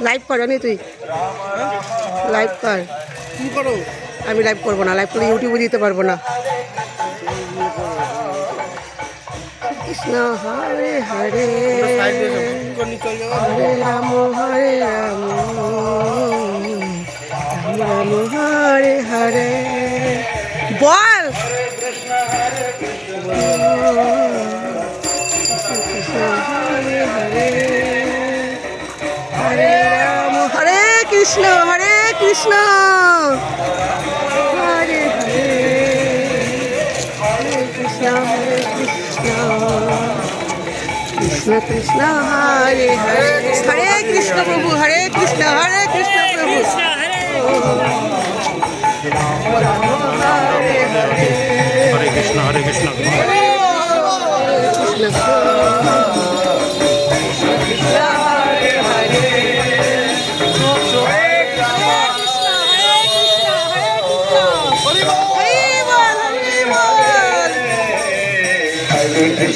Live কর জানি তুই। লাইভ কর। কি করো? আমি লাইভ করব না লাইভ করে ইউটিউবে দিতে পারব না। কৃষ্ণ হরে হরে। হরে রাম হরে রাম রাম হরে হরে। বল! হরে রাম হরে কৃষ্ণ হরে কৃষ্ণ হরে হরে হরে কৃষ্ণ হরে কৃষ্ণ কৃষ্ণ কৃষ্ণ হরে হরে হরে কৃষ্ণ প্রভু হরে কৃষ্ণ হরে কৃষ্ণ প্রভু হরে কৃষ্ণ হরে কৃষ্ণ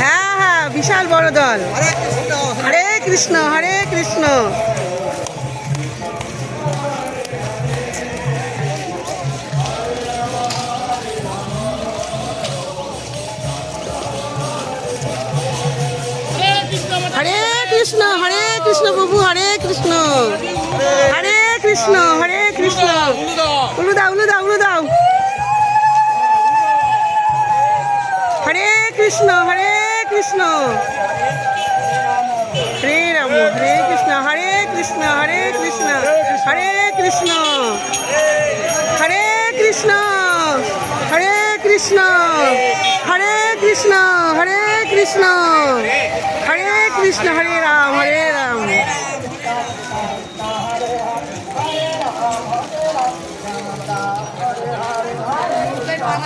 হ্যাঁ হ্যাঁ বিশাল বড় দল। হরে কৃষ্ণ হরে কৃষ্ণ। হরে কৃষ্ণ হরে কৃষ্ণ প্রভু, হরে কৃষ্ণ। হরে কৃষ্ণ হরে কৃষ্ণ। উলু দাও উলু দাও উলু দাও হরে কৃষ্ণ হরে কৃষ্ণ। হরে রাম হরে কৃষ্ণ হরে কৃষ্ণ হরে কৃষ্ণ হরে কৃষ্ণ। হরে কৃষ্ণ হরে কৃষ্ণ হরে কৃষ্ণ হরে কৃষ্ণ। হরে কৃষ্ণ হরে রাম হরে রাম।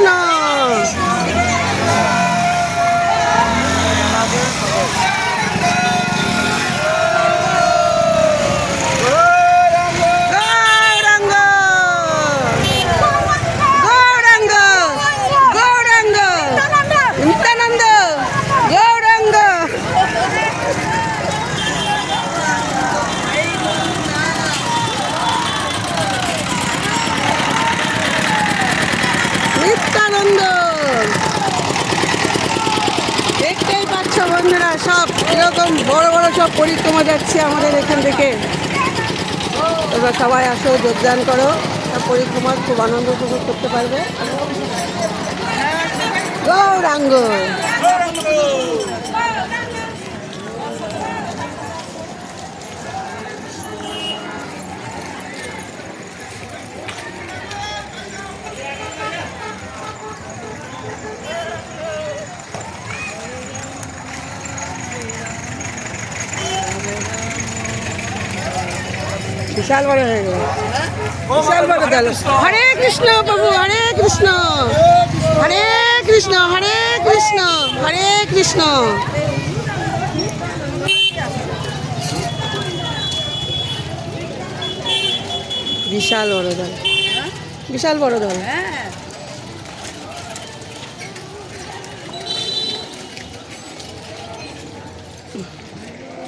কৃষ্ণ নিত্যানন্দ দেখতেই পাচ্ছ বন্ধুরা, সব এরকম বড় বড় সব পরিক্রমা যাচ্ছে আমাদের এখান থেকে। এবার সবাই আসো, যোগদান করো। পরিক্রমা, খুব আনন্দ উপভোগ করতে পারবে। গৌরাঙ্গ। বিশাল বড় হয়ে গেল। বিশাল বড় দল। হরে কৃষ্ণ প্রভু, হরে কৃষ্ণ। হরে কৃষ্ণ হরে কৃষ্ণ হরে কৃষ্ণ। বিশাল বড় দল। বিশাল বড় দল।